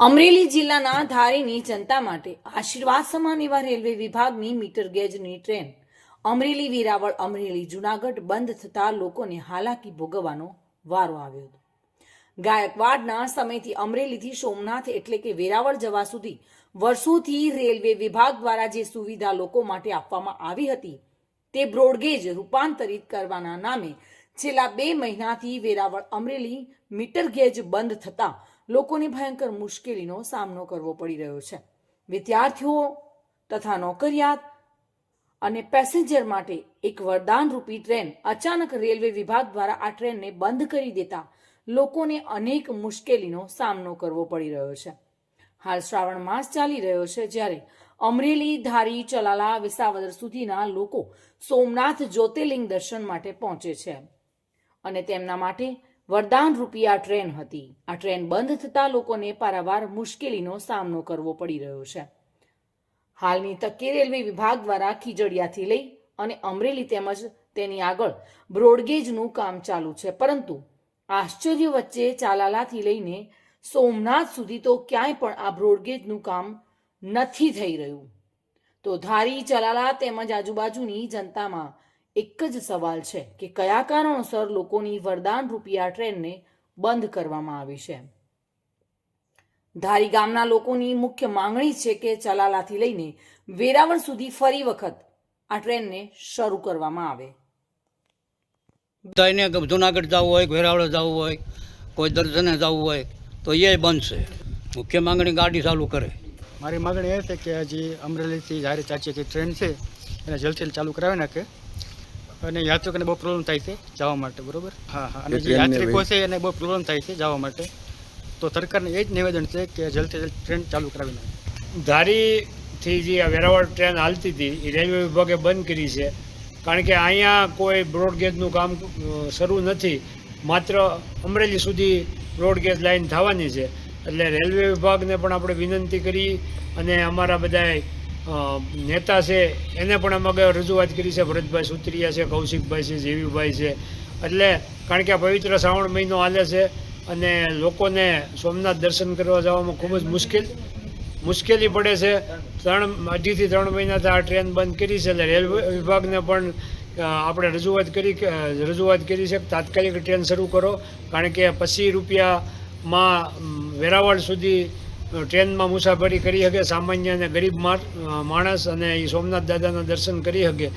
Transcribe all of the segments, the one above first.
અમરેલી જિલ્લાના ધારીની જનતા માટે આશીર્વાદ સમાન એવા રેલવે વિભાગની મીટર ગેજની ટ્રેન. અમરેલી વેરાવળ, અમરેલી જુનાગઢ બંધ થતા લોકોને હાલાકી ભોગવવાનો વારો આવ્યો હતો. ગાયકવાડના સમયથી અમરેલીથી સોમનાથ એટલે કે વેરાવળ જવા સુધી વર્ષોથી રેલવે વિભાગ દ્વારા જે સુવિધા લોકો માટે આપવામાં આવી હતી, તે બ્રોડગેજ રૂપાંતરિત કરવાના નામે છેલ્લા બે મહિનાથી વેરાવળ અમરેલી મીટર ગેજ બંધ થતા લોકોને ભયંકર મુશ્કેલીનો સામનો કરવો પડી રહ્યો છે. વિદ્યાર્થીઓ તથા નોકરિયાત અને પેસેન્જર માટે એક વરદાન રૂપી ટ્રેન અચાનક રેલવે વિભાગ દ્વારા આ ટ્રેનને બંધ કરી દેતા લોકોને અનેક મુશ્કેલીનો સામનો કરવો પડી રહ્યો છે. હાલ શ્રાવણ માસ ચાલી રહ્યો છે જ્યારે અમરેલી, ધારી, ચલાલા, વિસાવદર સુધીના લોકો સોમનાથ જ્યોતિર્લિંગ દર્શન માટે પહોંચે છે. અને તેમના માટે વરદાન રૂપી આ ટ્રેન હતી. આ ટ્રેન બંધ થતા લોકોને પારાવાર મુશ્કેલીનો સામનો કરવો પડી રહ્યો છે. હાલની તકે રેલવે વિભાગ દ્વારા ખીજડીયાથી લઈ અને અમરેલી તેમજ તેની આગળ બ્રોડગેજનું કામ ચાલુ છે. પરંતુ આશ્ચર્ય વચ્ચે ચાલાલાથી લઈને સોમનાથ સુધી તો ક્યાંય પણ આ બ્રોડગેજનું કામ નથી થઈ રહ્યું. તો ધારી, ચલાલા તેમજ આજુબાજુની જનતામાં એક જ સવાલ છે કે કયા કારણોસર લોકોની વરદાન રૂપિયા ટ્રેનને બંધ કરવામાં આવી છે? ધારી ગામના લોકોની મુખ્ય માંગણી છે કે ચલાલાથી લઈને વેરાવળ સુધી ફરી વખત આ ટ્રેનને શરૂ કરવામાં આવે. બધાને જુનાગઢ જવું હોય વેરાવળ જવું હોય કોઈ દર્શને જવું હોય તો એ બનશે. મુખ્ય માંગણી ગાડી ચાલુ કરે. મારી માગણી એ છે કે હજી અમરેલીથી જ્યારે ચાચીથી ટ્રેન છે એને જલ્દીથી ચાલુ કરાવી નાખે. અને યાત્રિકોને બહુ પ્રોબ્લેમ થાય છે જવા માટે બરોબર? હા હા. અને જે યાત્રિકો છે એને બહુ પ્રોબ્લેમ થાય છે જવા માટે. તો સરકારને એ જ નિવેદન છે કે જલ્દી જલ્દ ટ્રેન ચાલુ કરાવી નાખે. ધારીથી જે આ વેરાવળ ટ્રેન હાલતી હતી એ રેલવે વિભાગે બંધ કરી છે. કારણ કે અહીંયા કોઈ બ્રોડગેજનું કામ શરૂ નથી. માત્ર અમરેલી સુધી બ્રોડગેજ લાઈન થવાની છે. એટલે રેલવે વિભાગને પણ આપણે વિનંતી કરી અને અમારા બધા નેતા છે, એને પણ અમે અગાઉ રજૂઆત કરી છે, ભરતભાઈ સુત્રિયા છે, કૌશિકભાઈ છે, જેવીભાઈ છે. એટલે કારણ કે આ પવિત્ર શ્રાવણ મહિનો હાલે છે અને લોકોને સોમનાથ દર્શન કરવા જવામાં ખૂબ જ મુશ્કેલ, મુશ્કેલી પડે છે. ત્રણ, અઢીથી ત્રણ મહિનાથી આ ટ્રેન બંધ કરી છે, એટલે રેલવે વિભાગને પણ આપણે રજૂઆત કરી રજૂઆત કરી છે તાત્કાલિક ટ્રેન શરૂ કરો. કારણ કે પચીસ રૂપિયામાં વેરાવળ સુધી ટ્રેનમાં મુસાફરી કરી શકે, સામાન્ય અને ગરીબ માણસ અને એ સોમનાથ દાદાના દર્શન કરી શકે.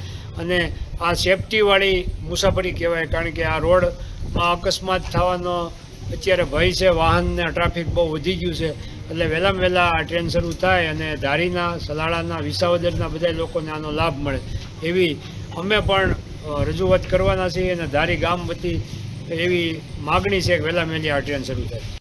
અને આ સેફટીવાળી મુસાફરી કહેવાય, કારણ કે આ રોડમાં અકસ્માત થવાનો અત્યારે ભય છે, વાહનને ટ્રાફિક બહુ વધી ગયું છે. એટલે વહેલામાં વહેલા આ ટ્રેન શરૂ થાય અને ધારીના, સલાળાના, વિસાવદરના બધા લોકોને આનો લાભ મળે. એવી અમે પણ રજૂઆત કરવાના છીએ અને ધારી ગામ વતી એવી માગણી છે કે વહેલા વહેલી આ ટ્રેન શરૂ થાય.